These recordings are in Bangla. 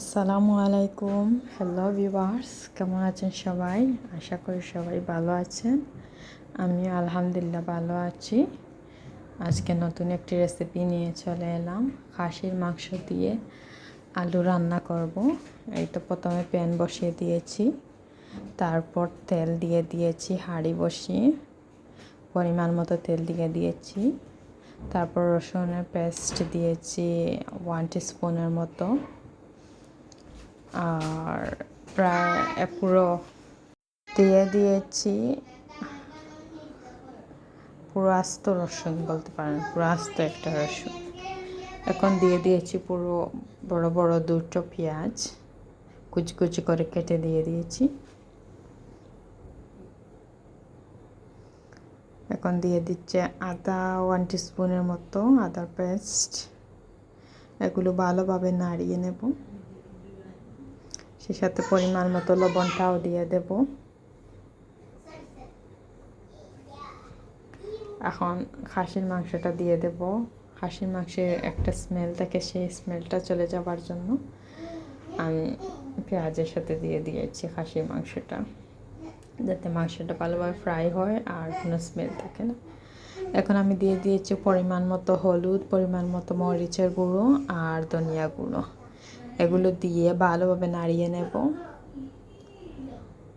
আসসালামু আলাইকুম। হ্যালো ভিউয়ার্স কেমন আছেন সবাই? আশা করি সবাই ভালো আছেন। আমি আলহামদুলিল্লাহ ভালো আছি। আজকে নতুন একটি রেসিপি নিয়ে চলে এলাম। খাসির মাংস দিয়ে আলু রান্না করব। এই তো প্রথমে প্যান বসিয়ে দিয়েছি। তারপর তেল দিয়ে দিয়েছি হাঁড়ি বসিয়ে। পরিমাণ মতো তেল দিয়ে দিয়েছি। তারপর রসুনের পেস্ট দিয়েছি ওয়ান স্পুনের মতো। আর প্রায় পুরো দিয়ে দিয়েছি, পুরো আস্ত রসুন বলতে পারেন, পুরো আস্ত একটা রসুন। এখন দিয়ে দিয়েছি পুরো বড় বড় দুটো পেঁয়াজ, কুচি কুচি করে কেটে দিয়ে দিয়েছি। এখন দিয়ে দিচ্ছে আদা ওয়ান স্পুনের মতো আদার পেস্ট এগুলো ভালোভাবে নাড়িয়ে নেব। সে সাথে পরিমাণ মতো লবণটাও দিয়ে দেব। এখন খাসির মাংসটা দিয়ে দেব। খাসির মাংসের একটা স্মেল থাকে, সেই স্মেলটা চলে যাবার জন্য আমি পেঁয়াজের সাথে দিয়ে দিয়েছি খাসির মাংসটা, যাতে মাংসটা ভালোভাবে ফ্রাই হয় আর কোনো স্মেল থাকে না। এখন আমি দিয়ে দিয়েছি পরিমাণ মতো হলুদ, পরিমাণ মতো মরিচের গুঁড়ো আর ধনিয়া গুঁড়ো। এগুলো দিয়ে ভালোভাবে নাড়িয়ে নেব।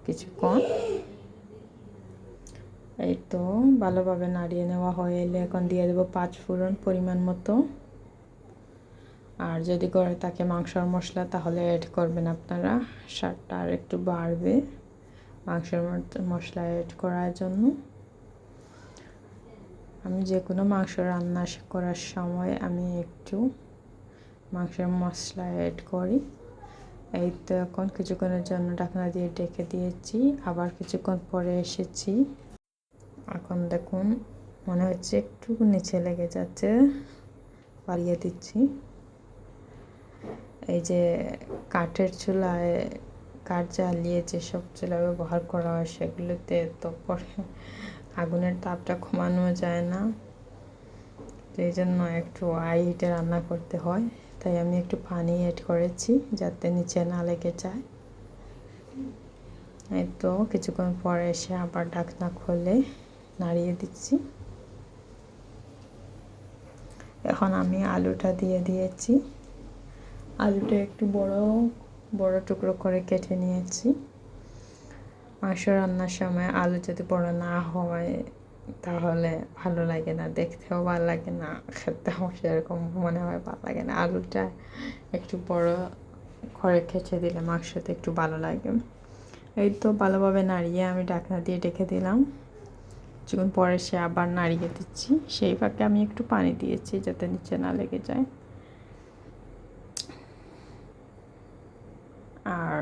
কিছুক্ষণ। এই তো, ভালোভাবে নাড়িয়ে নেওয়া হয়ে এলে এখন দিয়ে দেবো পাঁচ ফোড়ন পরিমাণ মতো। আর যদি করে তাকে মাংসর মশলা, তাহলে অ্যাড করবেন আপনারা। স্বাদটা আর একটু বাড়বে মাংসের মশলা অ্যাড করার জন্য। আমি যে কোনো মাংস রান্না করার সময় আমি একটু মাংসের মশলা অ্যাড করি। এই তো এখন কিছুক্ষণের জন্য ঢাকনা দিয়ে ডেকে দিয়েছি। আবার কিছুক্ষণ পরে এসেছি। এখন দেখুন, মনে হচ্ছে একটু নিচে লেগে যাচ্ছে। পালিয়ে দিচ্ছি। এই যে কাঠের চুলায় কাঠ জ্বালিয়ে যেসব চুলা ব্যবহার করা হয়, সেগুলোতে তো পরে আগুনের তাপটা কমানো যায় না। এই জন্য একটু আই হিটে রান্না করতে হয়। তাই আমি একটু পানি এড করেছি যাতে নিচে না লেগে যায়। এই তো কিছুক্ষণ পরে এসে আবার ঢাকনা খুলে নাড়িয়ে দিচ্ছি। এখন আমি আলুটা দিয়ে দিয়েছি। আলুটা একটু বড় বড় টুকরো করে কেটে নিয়েছি। মাংস রান্নার সময় আলু যদি বড় না হয় তাহলে ভালো লাগে না, দেখতেও ভালো লাগে না, খেতেও সেরকম মনে হয় ভালো লাগে না। আলুটা একটু বড় করে খেতে দিলে মাংসতে একটু ভালো লাগে। এই তো ভালোভাবে নাড়িয়ে আমি ডাকনা দিয়ে ডেকে দিলাম। কিছুক্ষণ পরে সে আবার নাড়িয়ে দিচ্ছি। সেই ফাঁকে আমি একটু পানি দিয়েছি যাতে নিচে না লেগে যায়। আর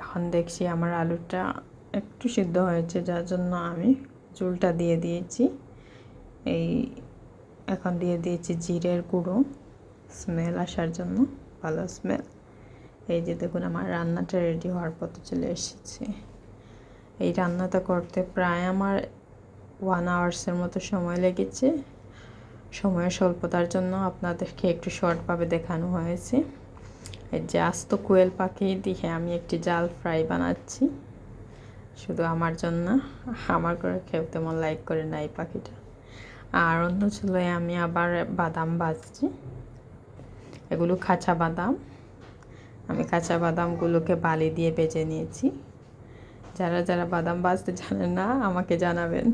এখন দেখছি আমার আলুটা একটু সিদ্ধ হয়েছে, যার জন্য আমি চুলটা দিয়ে দিয়েছি। এই এখন দিয়ে দিয়েছি জিরের গুঁড়ো। স্মেল আসার জন্য ভালো স্মেল। এই যে দেখুন, আমার রান্নাটা রেডি হওয়ার পথে চলে এসেছে। এই রান্নাটা করতে প্রায় আমার ওয়ান আওয়ার্সের মতো সময় লেগেছে। সময়ের স্বল্পতার জন্য আপনাদেরকে একটু শর্টভাবে দেখানো হয়েছে। এই যে আস্ত কোয়েল পাখি দিয়ে আমি একটি জাল ফ্রাই বানাচ্ছি। শুধু আমার জন্য। আমার করে খেয়েও তেমন লাইক করে নাই এই পাখিটা। আর অন্য ছিল আমি আবার বাদাম বাজছি। এগুলো কাঁচা বাদাম। আমি কাঁচা বাদামগুলোকে বালি দিয়ে বেজে নিয়েছি। যারা যারা বাদাম বাজতে জানেন না, আমাকে জানাবেন।